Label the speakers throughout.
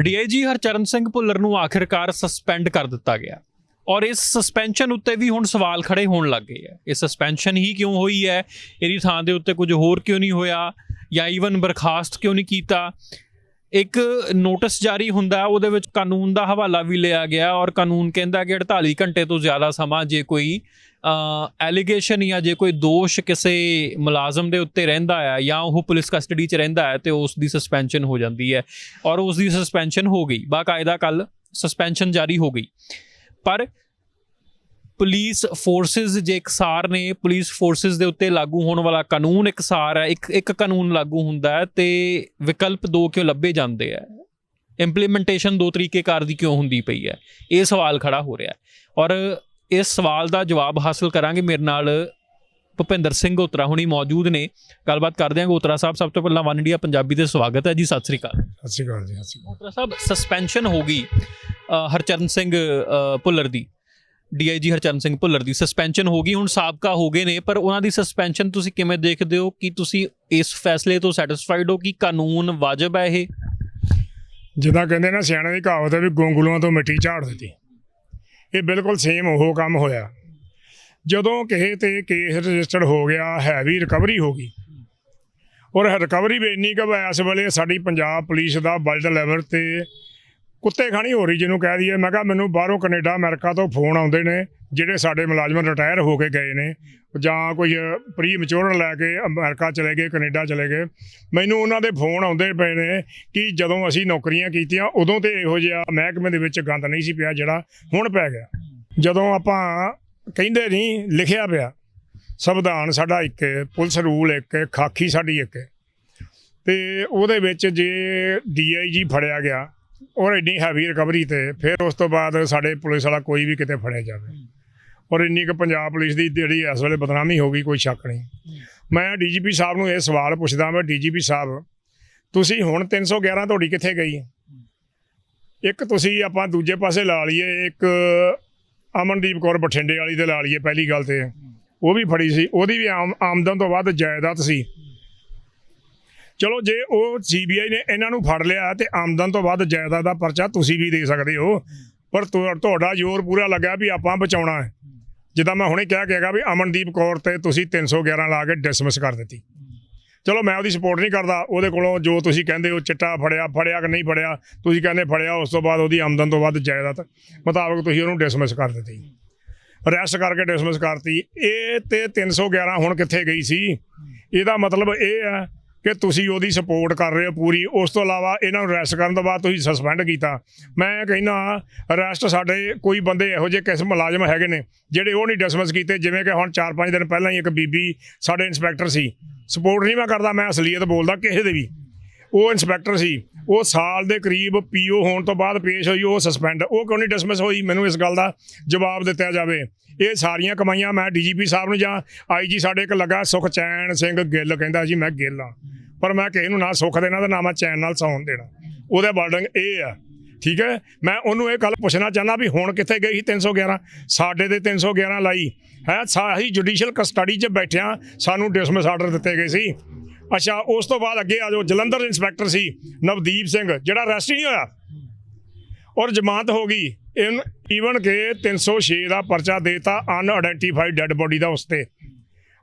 Speaker 1: DIG Harcharan Singh Bhullar ਨੂੰ ਆਖਿਰਕਾਰ suspend ਕਰ ਦਿੱਤਾ ਗਿਆ। ਔਰ ਇਸ ਸਸਪੈਂਸ਼ਨ ਉੱਤੇ ਵੀ ਹੁਣ ਸਵਾਲ ਖੜੇ ਹੋਣ ਲੱਗ ਗਏ ਆ। ਇਹ ਸਸਪੈਂਸ਼ਨ ਹੀ ਕਿਉਂ ਹੋਈ ਹੈ? ਇਹਦੀ ਥਾਂ ਦੇ ਉੱਤੇ ਕੁਝ ਹੋਰ ਕਿਉਂ ਨਹੀਂ ਹੋਇਆ? ਜਾਂ ਈਵਨ ਬਰਖਾਸਤ ਕਿਉਂ ਨਹੀਂ ਕੀਤਾ? ਇੱਕ ਨੋਟਿਸ ਜਾਰੀ ਹੁੰਦਾ ਉਹਦੇ ਵਿੱਚ ਕਾਨੂੰਨ ਦਾ ਹਵਾਲਾ ਵੀ ਲਿਆ ਗਿਆ ਔਰ ਕਾਨੂੰਨ ਕਹਿੰਦਾ ਕਿ 48 ਘੰਟੇ ਤੋਂ ਜ਼ਿਆਦਾ ਸਮਾਂ ਜੇ ਕੋਈ ਐਲੀਗੇਸ਼ਨ ਜਾਂ ਜੇ ਕੋਈ ਦੋਸ਼ ਕਿਸੇ ਮੁਲਾਜ਼ਮ ਦੇ ਉੱਤੇ ਰਹਿੰਦਾ ਹੈ ਜਾਂ ਉਹ ਪੁਲਿਸ ਕਸਟਡੀ 'ਚ ਰਹਿੰਦਾ ਹੈ ਤੇ ਉਸ ਦੀ ਸਸਪੈਂਸ਼ਨ ਹੋ ਜਾਂਦੀ ਹੈ ਔਰ ਉਸ ਦੀ ਸਸਪੈਂਸ਼ਨ ਹੋ ਗਈ। ਬਾਕਾਇਦਾ ਕੱਲ ਸਸਪੈਂਸ਼ਨ ਜਾਰੀ ਹੋ ਗਈ। ਪਰ ਪੁਲਿਸ ਫੋਰਸਸ ਜੇ ਇਕਸਾਰ ਨੇ, ਪੁਲਿਸ ਫੋਰਸਸ ਦੇ ਉੱਤੇ ਲਾਗੂ ਹੋਣ ਵਾਲਾ ਕਾਨੂੰਨ ਇਕਸਾਰ ਹੈ, ਇੱਕ ਇੱਕ ਕਾਨੂੰਨ ਲਾਗੂ ਹੁੰਦਾ ਹੈ ਤੇ ਵਿਕਲਪ ਦੋ ਕਿਉਂ ਲੱਭੇ ਜਾਂਦੇ ਆ? ਇੰਪਲੀਮੈਂਟੇਸ਼ਨ ਦੋ ਤਰੀਕੇਕਾਰ ਦੀ ਕਿਉਂ ਹੁੰਦੀ ਪਈ ਹੈ? ਇਹ ਸਵਾਲ ਖੜਾ ਹੋ ਰਿਹਾ ਹੈ। ਔਰ ਇਸ ਸਵਾਲ ਦਾ ਜਵਾਬ ਹਾਸਲ ਕਰਾਂਗੇ। ਮੇਰੇ ਨਾਲ ਭੁਪਿੰਦਰ ਸਿੰਘ ਉਤਰਾ ਹੁਣੀ ਮੌਜੂਦ ਨੇ। ਗੱਲਬਾਤ ਕਰਦੇ ਹਾਂ ਉਤਰਾ ਸਾਹਿਬ। ਸਭ ਤੋਂ ਪਹਿਲਾਂ ਵਨ ਇੰਡੀਆ ਪੰਜਾਬੀ ਤੇ ਸਵਾਗਤ ਹੈ ਜੀ। ਸਤਿ ਸ੍ਰੀ ਅਕਾਲ।
Speaker 2: ਸਤਿ ਸ਼੍ਰੀ ਅਕਾਲ ਜੀ ਸਤਿ ਸ਼੍ਰੀ ਅਕਾਲ।
Speaker 1: ਉਤਰਾ ਸਾਹਿਬ ਸਸਪੈਂਸ਼ਨ ਹੋ ਗਈ ਹਰਚਰਨ ਸਿੰਘ ਭੁੱਲਰ ਦੀ। ਡੀਆਈਜੀ ਹਰਚਰਨ ਸਿੰਘ ਭੁੱਲਰ ਦੀ ਸਸਪੈਂਸ਼ਨ ਹੋ ਗਈ। ਹੁਣ ਸਾਬਕਾ ਹੋ ਗਏ ਨੇ ਪਰ ਉਹਨਾਂ ਦੀ ਸਸਪੈਂਸ਼ਨ ਤੁਸੀਂ ਕਿਵੇਂ ਦੇਖਦੇ ਹੋ? ਕਿ ਤੁਸੀਂ ਇਸ ਫੈਸਲੇ ਤੋਂ ਸੈਟੀਸਫਾਈਡ ਹੋ ਕਿ ਕਾਨੂੰਨ ਵਾਜਬ ਹੈ ਇਹ?
Speaker 2: ਜਿੱਦਾਂ ਕਹਿੰਦੇ ਨਾ ਸਿਆਣੇ ਦੀ ਕਹਾਵਤ ਹੈ ਵੀ ਗੋਂਗਲੂਆਂ ਤੋਂ ਮਿੱਟੀ ਝਾੜ ਦਿੱਤੀ। ਇਹ ਬਿਲਕੁਲ ਸੇਮ ਉਹ ਕੰਮ ਹੋਇਆ। ਜਦੋਂ ਕਿਸੇ ਤੇ ਕੇਸ ਰਜਿਸਟਰਡ ਹੋ ਗਿਆ ਹੈਵੀ ਰਿਕਵਰੀ ਹੋ ਗਈ। ਔਰ ਰਿਕਵਰੀ ਵੀ ਇੰਨੀ ਕੁ ਹੈ ਇਸ ਵੇਲੇ ਸਾਡੀ ਪੰਜਾਬ ਪੁਲਿਸ ਦਾ ਵਰਲਡ ਲੈਵਲ ਤੇ ਕੁੱਤੇ ਖਾਣੀ ਹੋ ਰਹੀ ਜਿਹਨੂੰ ਕਹਿ ਦਈਏ। ਮੈਂ ਕਿਹਾ, ਮੈਨੂੰ ਬਾਹਰੋਂ ਕੈਨੇਡਾ, ਅਮਰੀਕਾ ਤੋਂ ਫੋਨ ਆਉਂਦੇ ਨੇ, ਜਿਹੜੇ ਸਾਡੇ ਮੁਲਾਜ਼ਮ ਰਿਟਾਇਰ ਹੋ ਕੇ ਗਏ ਨੇ। ਜਾਂ ਕੋਈ ਪ੍ਰੀ ਮੈਚੁਰ ਲੈ ਕੇ ਅਮਰੀਕਾ ਚਲੇ ਗਏ, ਕੈਨੇਡਾ ਚਲੇ ਗਏ। ਮੈਨੂੰ ਉਹਨਾਂ ਦੇ ਫੋਨ ਆਉਂਦੇ ਪਏ ਨੇ ਕਿ ਜਦੋਂ ਅਸੀਂ ਨੌਕਰੀਆਂ ਕੀਤੀਆਂ, ਉਦੋਂ ਤੇ ਇਹੋ ਜਿਹਾ ਮਹਿਕਮੇ ਦੇ ਵਿੱਚ ਗੰਦ ਨਹੀਂ ਸੀ ਪਿਆ ਜਿਹੜਾ ਹੁਣ ਪੈ ਗਿਆ। ਜਦੋਂ ਆਪਾਂ ਕਹਿੰਦੇ ਨਹੀਂ, ਲਿਖਿਆ ਪਿਆ, ਸੰਵਿਧਾਨ ਸਾਡਾ ਇੱਕ ਹੈ ਪੁਲਿਸ ਰੂਲ ਇੱਕ ਹੈ ਖਾਕੀ ਸਾਡੀ ਇੱਕ। ਹੈ ਤੇ ਉਹਦੇ ਵਿੱਚ ਜੇ ਡੀਆਈਜੀ ਫੜਿਆ ਗਿਆ ਔਰ ਇੰਨੀ ਹੈਵੀ ਰਿਕਵਰੀ ਤੇ ਫਿਰ ਉਸ ਤੋਂ ਬਾਅਦ ਸਾਡੇ ਪੁਲਿਸ ਵਾਲਾ ਕੋਈ ਵੀ ਕਿਤੇ ਫੜਿਆ ਜਾਵੇ। ਔਰ ਇੰਨੀ ਕੁ ਪੰਜਾਬ ਪੁਲਿਸ ਦੀ ਜਿਹੜੀ ਇਸ ਵੇਲੇ ਬਦਨਾਮੀ ਹੋ ਗਈ ਕੋਈ ਸ਼ੱਕ ਨਹੀਂ। ਮੈਂ ਡੀਜੀਪੀ ਸਾਹਿਬ ਨੂੰ ਇਹ ਸਵਾਲ ਪੁੱਛਦਾ ਮੈਂ ਡੀਜੀਪੀ ਸਾਹਿਬ ਤੁਸੀਂ ਹੁਣ 311 ਤੁਹਾਡੀ ਕਿੱਥੇ ਗਈ? ਇੱਕ ਤੁਸੀਂ ਆਪਾਂ ਦੂਜੇ ਪਾਸੇ ਲਾ ਲਈਏ ਇੱਕ ਅਮਨਦੀਪ ਕੌਰ ਬਠਿੰਡੇ ਵਾਲੀ ਤੇ ਲਾ ਲਈਏ ਪਹਿਲੀ ਗੱਲ ਤੇ। ਉਹ ਵੀ ਫੜੀ ਸੀ ਉਹਦੀ ਵੀ ਆਮ- ਆਮਦਨ ਤੋਂ ਵੱਧ ਜਾਇਦਾਦ ਸੀ। ਚਲੋ ਜੇ ਉਹ ਸੀਬੀਆਈ ਨੇ ਇਹਨਾਂ ਨੂੰ ਫੜ ਲਿਆ ਤੇ ਆਮਦਨ ਤੋਂ ਵੱਧ ਜਾਇਦਾਦ ਦਾ ਪਰਚਾ ਤੁਸੀਂ ਵੀ ਦੇ ਸਕਦੇ ਹੋ। ਪਰ ਤੁਹਾਡਾ ਜ਼ੋਰ ਪੂਰਾ ਲੱਗਾ ਵੀ ਆਪਾਂ ਬਚਾਉਣਾ ਹੈ। ਜਿੱਦਾਂ ਮੈਂ ਹੁਣੇ ਕਿਹਾ ਕਿਹਾ ਵੀ ਅਮਨਦੀਪ ਕੌਰ ਤੇ ਤੁਸੀਂ 311 ਲਾ ਕੇ ਡਿਸਮਿਸ ਕਰ ਦਿੱਤੀ। ਚਲੋ ਮੈਂ ਉਹਦੀ ਸਪੋਰਟ ਨਹੀਂ ਕਰਦਾ, ਉਹਦੇ ਕੋਲੋਂ ਜੋ ਤੁਸੀਂ ਕਹਿੰਦੇ ਹੋ ਚਿੱਟਾ ਫੜਿਆ ਫੜਿਆ ਕਿ ਨਹੀਂ ਫੜਿਆ, ਤੁਸੀਂ ਕਹਿੰਦੇ ਫੜਿਆ, ਉਸ ਤੋਂ ਬਾਅਦ ਉਹਦੀ ਆਮਦਨ ਤੋਂ ਵੱਧ ਜਾਇਦਾਦ ਮੁਤਾਬਕ ਤੁਸੀਂ ਉਹਨੂੰ ਡਿਸਮਿਸ ਕਰ ਦਿੱਤੀ। ਅਰੈਸਟ ਕਰਕੇ ਡਿਸਮਿਸ ਕਰਤੀ। ਇਹ ਤੇ 311 ਹੁਣ ਕਿੱਥੇ ਗਈ ਸੀ? ਇਹਦਾ ਮਤਲਬ ਇਹ ਹੈ ਕਿ ਤੁਸੀਂ ਉਹਦੀ ਸਪੋਰਟ ਕਰ ਰਹੇ ਹੋ ਪੂਰੀ, ਉਸ ਤੋਂ ਇਲਾਵਾ ਇਹਨਾਂ ਨੂੰ ਅਰੈਸਟ ਕਰਨ ਤੋਂ ਬਾਅਦ ਤੁਸੀਂ ਸਸਪੈਂਡ ਕੀਤਾ। ਮੈਂ ਕਹਿੰਦਾ ਅਰੈਸਟ ਸਾਡੇ ਕੋਈ ਬੰਦੇ ਇਹੋ ਜਿਹੇ ਕਿਸ ਮੁਲਾਜ਼ਮ ਹੈਗੇ ਨੇ, ਜਿਹੜੇ ਉਹ ਨਹੀਂ ਡਿਸਮਿਸ ਕੀਤੇ, ਜਿਵੇਂ ਕਿ ਹੁਣ 4-5 ਦਿਨ ਪਹਿਲਾਂ ਹੀ ਇੱਕ ਬੀਬੀ ਸਾਡੇ ਇੰਸਪੈਕਟਰ ਸੀ। ਸਪੋਰਟ ਨਹੀਂ ਮੈਂ ਕਰਦਾ, ਮੈਂ ਅਸਲੀਅਤ ਬੋਲਦਾ ਕਿਸੇ ਦੇ ਵੀ। ਉਹ ਇੰਸਪੈਕਟਰ ਸੀ, ਉਹ ਸਾਲ ਦੇ ਕਰੀਬ ਪੀਓ ਹੋਣ ਤੋਂ ਬਾਅਦ ਪੇਸ਼ ਹੋਈ, ਉਹ ਸਸਪੈਂਡ ਉਹ ਕਿਉਂ ਨਹੀਂ ਡਿਸਮਿਸ ਹੋਈ? ਮੈਨੂੰ ਇਸ ਗੱਲ ਦਾ ਜਵਾਬ ਦਿੱਤਾ ਜਾਵੇ। ਇਹ ਸਾਰੀਆਂ ਕਮਾਈਆਂ ਮੈਂ ਡੀਜੀਪੀ ਸਾਹਿਬ ਨੂੰ ਜਾਂ ਆਈਜੀ ਸਾਡੇ ਇੱਕ ਲੱਗਾ ਸੁਖਚੈਨ ਸਿੰਘ ਗਿੱਲ ਕਹਿੰਦਾ ਜੀ, ਮੈਂ ਗਿੱਲ ਆ ਪਰ ਮੈਂ ਕਿਸੇ ਨੂੰ ਨਾ ਸੁੱਖ ਦੇਣਾ ਤੇ ਨਾ ਮੈਂ ਚੈਨ ਨਾਲ ਸੌਣ ਦੇਣਾ। ਉਹਦੇ ਵਰਡਿੰਗ ਇਹ ਆ, ਠੀਕ ਹੈ? ਮੈਂ ਉਹਨੂੰ ਇਹ ਗੱਲ ਪੁੱਛਣਾ ਚਾਹੁੰਦਾ ਵੀ ਹੁਣ ਕਿੱਥੇ ਗਈ ਸੀ 311 ਸਾਡੇ ਤੇ 311 ਲਾਈ। ਹੈ ਸਾਹੀ ਜੁਡੀਸ਼ੀਅਲ ਕਸਟਡੀ 'ਚ ਬੈਠਿਆਂ ਸਾਨੂੰ ਡਿਸਮਿਸ ਆਰਡਰ ਦਿੱਤੇ ਗਏ ਸੀ। ਅੱਛਾ, ਉਸ ਤੋਂ ਬਾਅਦ ਅੱਗੇ ਆ ਜਾਓ, ਜਲੰਧਰ ਇੰਸਪੈਕਟਰ ਸੀ, ਨਵਦੀਪ ਸਿੰਘ, ਜਿਹੜਾ ਅਰੈਸਟ ਨਹੀਂ ਹੋਇਆ। ਔਰ ਜ਼ਮਾਨਤ ਹੋ ਗਈ, ਇਨ ਈਵਨ ਕਿ 306 ਦਾ ਪਰਚਾ ਦੇਤਾ ਅਨਆਇਡੈਂਟੀਫਾਈਡ ਡੈੱਡ ਬੋਡੀ ਦਾ ਉਸ ਤੇ।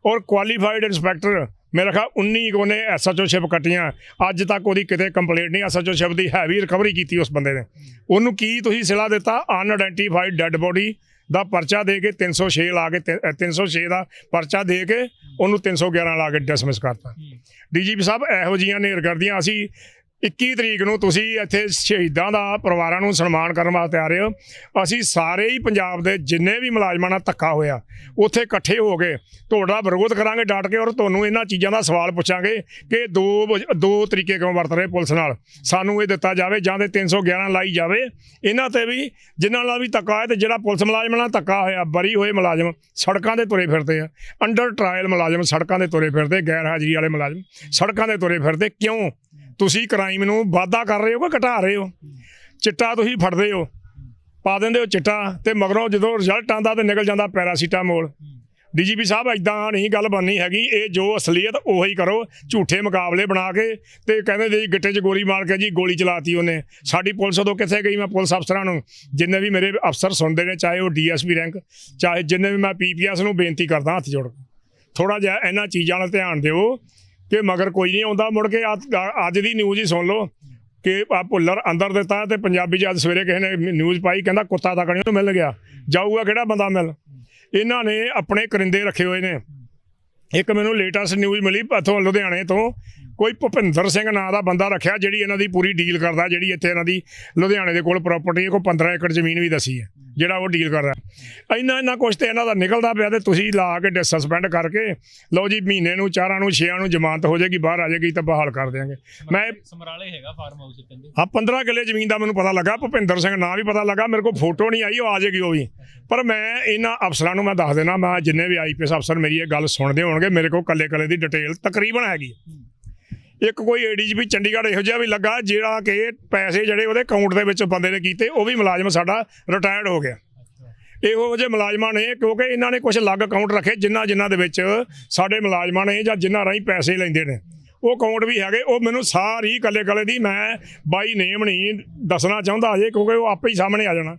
Speaker 2: ਔਰ ਕੁਆਲੀਫਾਈਡ ਇੰਸਪੈਕਟਰ ਮੇਰਾ ਖਿਆਲ 19 ਕੋ ਨੇ ਐਸਐਚਓ ਸ਼ਿਪ ਕੱਟੀਆਂ। ਅੱਜ ਤੱਕ ਉਹਦੀ ਕਿਤੇ ਕੰਪਲੇਂਟ ਨਹੀਂ ਐਸਐਚਓ ਸ਼ਿਪ ਦੀ ਹੈਵੀ ਰਿਕਵਰੀ ਕੀਤੀ ਉਸ ਬੰਦੇ ਨੇ। ਉਹਨੂੰ ਕੀ ਤੁਸੀਂ ਸਿਲਾ ਦਿੱਤਾ? ਅਨਆਇਡੈਂਟੀਫਾਈਡ ਡੈੱਡ ਬੋਡੀ ਦਾ ਪਰਚਾ ਦੇ ਕੇ 306 ਲਾ ਕੇ ਤੇ- ਅ, 306 ਦਾ ਪਰਚਾ ਦੇ ਕੇ ਉਹਨੂੰ 311 ਲਾ ਕੇ ਡਿਸਮਿਸ ਕਰਤਾ। ਡੀਜੀਪੀ ਸਾਹਿਬ ਇਹੋ ਜੀਆਂ ਨੇਰ ਕਰਦੀਆਂ ਅਸੀਂ 21 ਤਰੀਕ ਨੂੰ ਤੁਸੀਂ ਇੱਥੇ ਸ਼ਹੀਦਾਂ ਦਾ ਪਰਿਵਾਰਾਂ ਨੂੰ ਸਨਮਾਨ ਕਰਨ ਵਾਸਤੇ ਆ ਰਹੇ ਹੋ। ਅਸੀਂ ਸਾਰੇ ਹੀ ਪੰਜਾਬ ਦੇ ਜਿੰਨੇ ਵੀ ਮੁਲਾਜ਼ਮਾਂ ਨਾਲ ਧੱਕਾ ਹੋਇਆ, ਉੱਥੇ ਇਕੱਠੇ ਹੋ ਕੇ ਤੁਹਾਡਾ ਵਿਰੋਧ ਕਰਾਂਗੇ ਡਟ ਕੇ ਔਰ ਤੁਹਾਨੂੰ ਇਹਨਾਂ ਚੀਜ਼ਾਂ ਦਾ ਸਵਾਲ ਪੁੱਛਾਂਗੇ ਕਿ ਦੋ ਵਜ- ਦੋ ਤਰੀਕੇ ਕਿਉਂ ਵਰਤ ਰਹੇ ਪੁਲਿਸ ਨਾਲ? ਸਾਨੂੰ ਇਹ ਦਿੱਤਾ ਜਾਵੇ ਜਾਂ ਤੇ 311 ਲਾਈ ਜਾਵੇ। ਇਹਨਾਂ ਤੇ ਵੀ ਜਿਨ੍ਹਾਂ ਨਾਲ ਵੀ ਧੱਕਾ ਹੋਇਆ ਤੇ ਜਿਹੜਾ ਪੁਲਿਸ ਮੁਲਾਜ਼ਮਾਂ ਨਾਲ ਧੱਕਾ ਹੋਇਆ, ਬਰੀ ਹੋਏ ਮੁਲਾਜ਼ਮ ਸੜਕਾਂ ਦੇ ਤੁਰੇ ਫਿਰਦੇ ਆ। ਅੰਡਰ ਟ੍ਰਾਇਲ ਮੁਲਾਜ਼ਮ ਸੜਕਾਂ ਦੇ ਤੁਰੇ ਫਿਰਦੇ, ਗੈਰ ਹਾਜ਼ਰੀ ਵਾਲੇ ਮੁਲਾਜ਼ਮ ਸੜਕਾਂ ਦੇ ਤੁਰੇ ਫਿਰਦੇ। ਕਿਉਂ? ਤੁਸੀਂ ਕ੍ਰਾਈਮ ਨੂੰ ਵਾਧਾ ਕਰ ਰਹੇ ਹੋ ਕਿ ਘਟਾ ਰਹੇ ਹੋ? ਚਿੱਟਾ ਤੁਸੀਂ ਫੜਦੇ ਹੋ। ਪਾ ਦਿੰਦੇ ਹੋ ਚਿੱਟਾ ਤੇ ਮਗਰੋਂ ਜਦੋਂ ਰਿਜ਼ਲਟ ਆਂਦਾ ਤੇ ਨਿਕਲ ਜਾਂਦਾ ਪੈਰਾਸੀਟਾਮੋਲ। ਡੀਜੀਪੀ ਸਾਹਿਬ ਇਦਾਂ ਨਹੀਂ ਗੱਲ ਬਣਨੀ ਹੈਗੀ। ਇਹ ਜੋ ਅਸਲੀਅਤ, ਉਹੀ ਕਰੋ। ਝੂਠੇ ਮੁਕਾਬਲੇ ਬਣਾ ਕੇ ਤੇ ਕਹਿੰਦੇ ਜੀ ਗਿੱਟੇ 'ਚ ਗੋਲੀ ਮਾਰ ਕੇ ਜੀ ਗੋਲੀ ਚਲਾਤੀ ਉਹਨੇ। ਸਾਡੀ ਪੁਲਿਸ ਉਦੋਂ ਕਿੱਥੇ ਗਈ? ਮੈਂ ਪੁਲਿਸ ਅਫਸਰਾਂ ਨੂੰ। ਜਿੰਨੇ ਵੀ ਮੇਰੇ ਅਫਸਰ ਸੁਣਦੇ ਨੇ, ਚਾਹੇ ਉਹ ਡੀਐਸਪੀ ਰੈਂਕ, ਚਾਹੇ ਜਿੰਨੇ ਵੀ ਮੈਂ ਪੀਪੀਐਸ ਨੂੰ ਬੇਨਤੀ ਕਰਦਾ ਹੱਥ ਜੋੜ ਕੇ। ਥੋੜਾ ਜਿਹਾ ਇਹਨਾਂ ਚੀਜ਼ਾਂ ਵੱਲ ਧਿਆਨ ਦਿਓ। ਕਿ ਮਗਰ ਕੋਈ ਨਹੀਂ ਆਉਂਦਾ, ਮੁੜ ਕੇ ਅੱਜ ਅੱਜ ਦੀ ਨਿਊਜ਼ ਹੀ ਸੁਣ ਲਓ ਕਿ ਆ ਭੁੱਲਰ ਅੰਦਰ ਦਿੱਤਾ ਤੇ ਪੰਜਾਬੀ ਚ ਅੱਜ ਸਵੇਰੇ ਕਿਸੇ ਨੇ ਨਿਊਜ਼ ਪਾਈ, ਕਹਿੰਦਾ ਕੁੱਤਾ ਤੱਕ ਨਹੀਂ ਉਹਨੂੰ ਮਿਲ ਗਿਆ, ਜਾਊਗਾ ਕਿਹੜਾ ਬੰਦਾ ਮਿਲ? ਇਹਨਾਂ ਨੇ ਆਪਣੇ ਕਰਿੰਦੇ ਰੱਖੇ ਹੋਏ ਨੇ। ਇੱਕ ਮੈਨੂੰ ਲੇਟੈਸਟ ਨਿਊਜ਼ ਮਿਲੀ ਇੱਥੋਂ ਲੁਧਿਆਣੇ ਤੋਂ। ਕੋਈ ਭੁਪਿੰਦਰ ਸਿੰਘ ਨਾਂ ਦਾ ਬੰਦਾ ਰੱਖਿਆ ਜਿਹੜੀ ਇਹਨਾਂ ਦੀ ਪੂਰੀ ਡੀਲ ਕਰਦਾ ਜਿਹੜੀ ਇੱਥੇ ਇਹਨਾਂ ਦੀ ਲੁਧਿਆਣੇ ਦੇ ਕੋਲ ਪ੍ਰਾਪਰਟੀ ਕੋਈ 15 ਏਕੜ ਜ਼ਮੀਨ ਵੀ ਦਸੀ ਹੈ ਜਿਹੜਾ ਉਹ ਡੀਲ ਕਰ ਰਿਹਾ। ਇੰਨਾ ਇੰਨਾ ਕੁਛ ਤੇ ਇਹਨਾਂ ਦਾ ਨਿਕਲਦਾ ਪਿਆ ਤੇ ਤੁਸੀਂ ਲਾ ਕੇ ਸਸਪੈਂਡ ਕਰਕੇ ਲਓ ਜੀ ਮਹੀਨੇ ਨੂੰ ਚਾਰਾਂ ਨੂੰ ਛੇਆਂ ਨੂੰ ਜ਼ਮਾਨਤ ਹੋ ਜਾਏਗੀ ਬਾਹਰ ਆ ਜਾਏਗੀ ਤਾਂ ਬਹਾਲ ਕਰ ਦਿਆਂਗੇ। ਮੈਂ
Speaker 1: ਸਮਰਾਲੇ ਹੈਗਾ ਫਾਰਮ ਹਾਊਸ ਕਹਿੰਦੇ।
Speaker 2: ਹਾਂ 15 ਕਿੱਲੇ ਜ਼ਮੀਨ ਦਾ ਮੈਨੂੰ ਪਤਾ ਲੱਗਾ ਭੁਪਿੰਦਰ ਸਿੰਘ ਨਾਂ ਵੀ ਪਤਾ ਲੱਗਾ ਮੇਰੇ ਕੋਲ ਫੋਟੋ ਨਹੀਂ ਆਈ ਉਹ ਆ ਜਾਏਗੀ ਉਹ ਵੀ। ਪਰ ਮੈਂ ਇਹਨਾਂ ਅਫਸਰਾਂ ਨੂੰ ਮੈਂ ਦੱਸ ਦੇਣਾ ਮੈਂ ਜਿੰਨੇ ਵੀ ਆਈਪੀਐਸ ਅਫਸਰ ਮੇਰੀ ਇਹ ਗੱਲ ਸੁਣਦੇ ਹੋਣਗੇ ਮੇਰੇ ਕੋਲ ਕੱਲੇ ਕੱਲੇ ਦੀ ਡਿਟੇਲ ਤਕਰੀਬਨ ਹੈਗੀ ਇੱਕ ਕੋਈ ਏਡੀਜੀਪੀ ਚੰਡੀਗੜ੍ਹ ਇਹੋ ਜਿਹਾ ਵੀ ਲੱਗਾ ਜਿਹੜਾ ਕਿ ਪੈਸੇ ਜਿਹੜੇ ਉਹਦੇ ਅਕਾਊਂਟ ਦੇ ਵਿੱਚ ਬੰਦੇ ਨੇ ਕੀਤੇ, ਉਹ ਵੀ ਮੁਲਾਜ਼ਮ ਸਾਡਾ ਰਿਟਾਇਰਡ ਹੋ ਗਿਆ। ਇਹੋ ਜਿਹੇ ਮੁਲਾਜ਼ਮਾਂ ਨੇ, ਕਿਉਂਕਿ ਇਹਨਾਂ ਨੇ ਕੁਝ ਅਲੱਗ ਅਕਾਊਂਟ ਰੱਖੇ ਜਿਨ੍ਹਾਂ ਜਿਨ੍ਹਾਂ ਦੇ ਵਿੱਚ ਸਾਡੇ ਮੁਲਾਜ਼ਮਾਂ ਨੇ ਜਾਂ ਜਿਨ੍ਹਾਂ ਰਾਹੀਂ ਪੈਸੇ ਲੈਂਦੇ ਨੇ। ਉਹ ਅਕਾਊਂਟ ਵੀ ਹੈਗੇ, ਉਹ ਮੈਨੂੰ ਸਾਰੀ ਕੱਲੇ ਕੱਲੇ ਦੀ ਮੈਂ ਬਾਈ ਨੇਮ ਨਹੀਂ ਦੱਸਣਾ ਚਾਹੁੰਦਾ ਅਜੇ, ਕਿਉਂਕਿ ਉਹ ਆਪੇ ਹੀ ਸਾਹਮਣੇ ਆ ਜਾਣਾ।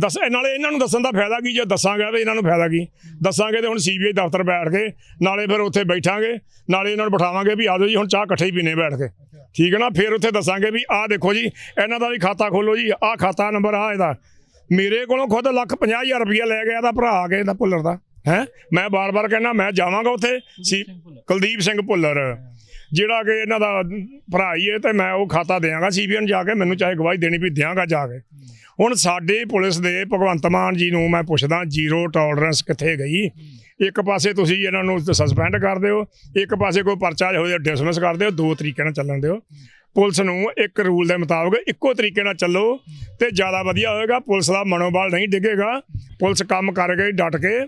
Speaker 2: ਦੱਸ ਨਾਲੇ ਇਹਨਾਂ ਨੂੰ ਦੱਸਣ ਦਾ ਫਾਇਦਾ ਕੀ ਜੇ ਦੱਸਾਂਗੇ ਤੇ ਇਹਨਾਂ ਨੂੰ ਫਾਇਦਾ ਕੀ? ਦੱਸਾਂਗੇ ਤੇ ਹੁਣ ਸੀਬੀਆਈ ਦਫ਼ਤਰ ਬੈਠ ਕੇ ਨਾਲੇ ਫਿਰ ਉੱਥੇ ਬੈਠਾਂਗੇ ਨਾਲੇ ਇਹਨਾਂ ਨੂੰ ਬਿਠਾਵਾਂਗੇ ਵੀ ਆਜੋ ਜੀ ਹੁਣ ਚਾਹ ਇਕੱਠੇ ਹੀ ਪੀਨੇ ਬੈਠ ਕੇ। ਠੀਕ ਹੈ ਨਾ? ਫਿਰ ਉੱਥੇ ਦੱਸਾਂਗੇ ਵੀ ਆਹ ਦੇਖੋ ਜੀ ਇਹਨਾਂ ਦਾ ਵੀ ਖਾਤਾ ਖੋਲੋ ਜੀ ਆਹ ਖਾਤਾ ਨੰਬਰ ਆ ਇਹਦਾ। ਮੇਰੇ ਕੋਲੋਂ ਖੁਦ ਲੱਖ ਪੰਜਾਹ ਹਜ਼ਾਰ ਰੁਪਇਆ ਲੈ ਗਿਆ ਇਹਦਾ ਭਰਾ ਆ ਕੇ ਇਹਦਾ ਭੁੱਲਰ ਦਾ। ਹੈ? ਮੈਂ ਬਾਰ-ਬਾਰ ਕਹਿੰਦਾ ਮੈਂ ਜਾਵਾਂਗਾ ਉੱਥੇ। ਸੀ ਕੁਲਦੀਪ ਸਿੰਘ ਭੁੱਲਰ। ਜਿਹੜਾ ਕਿ ਇਹਨਾਂ ਦਾ ਭਰਾ ਹੀ ਹੈ ਤੇ ਮੈਂ ਉਹ ਖਾਤਾ ਦਿਆਂਗਾ ਸੀਬੀਆਈ ਨੂੰ ਜਾ ਕੇ ਮੈਨੂੰ ਚਾਹੇ ਗਵਾਹੀ ਦੇਣੀ ਵੀ ਦਿਆਂਗਾ ਜਾ ਕੇ। ਹੁਣ ਸਾਡੇ ਪੁਲਿਸ ਦੇ ਭਗਵੰਤ ਮਾਨ ਜੀ ਨੂੰ ਮੈਂ ਪੁੱਛਦਾ, ਜ਼ੀਰੋ ਟੋਲਰੈਂਸ ਕਿੱਥੇ ਗਈ? ਇੱਕ ਪਾਸੇ ਤੁਸੀਂ ਇਹਨਾਂ ਨੂੰ ਸਸਪੈਂਡ ਕਰ ਦਿਓ, ਇੱਕ ਪਾਸੇ ਕੋਈ ਪਰਚਾ ਹੋ ਡਿਸਮਿਸ ਕਰ ਦਿਓ, ਦੋ ਤਰੀਕੇ ਨਾਲ ਚੱਲਣ ਦਿਓ। ਪੁਲਿਸ ਨੂੰ ਇੱਕ ਰੂਲ ਦੇ ਮੁਤਾਬਕ ਇੱਕੋ ਤਰੀਕੇ ਨਾਲ ਚੱਲੋ ਤੇ ਜ਼ਿਆਦਾ ਵਧੀਆ ਹੋਏਗਾ, ਪੁਲਿਸ ਦਾ ਮਨੋਬਲ ਨਹੀਂ ਡਿੱਗੇਗਾ, ਪੁਲਿਸ ਕੰਮ ਕਰ ਗਈ, ਡਟ ਕੇ।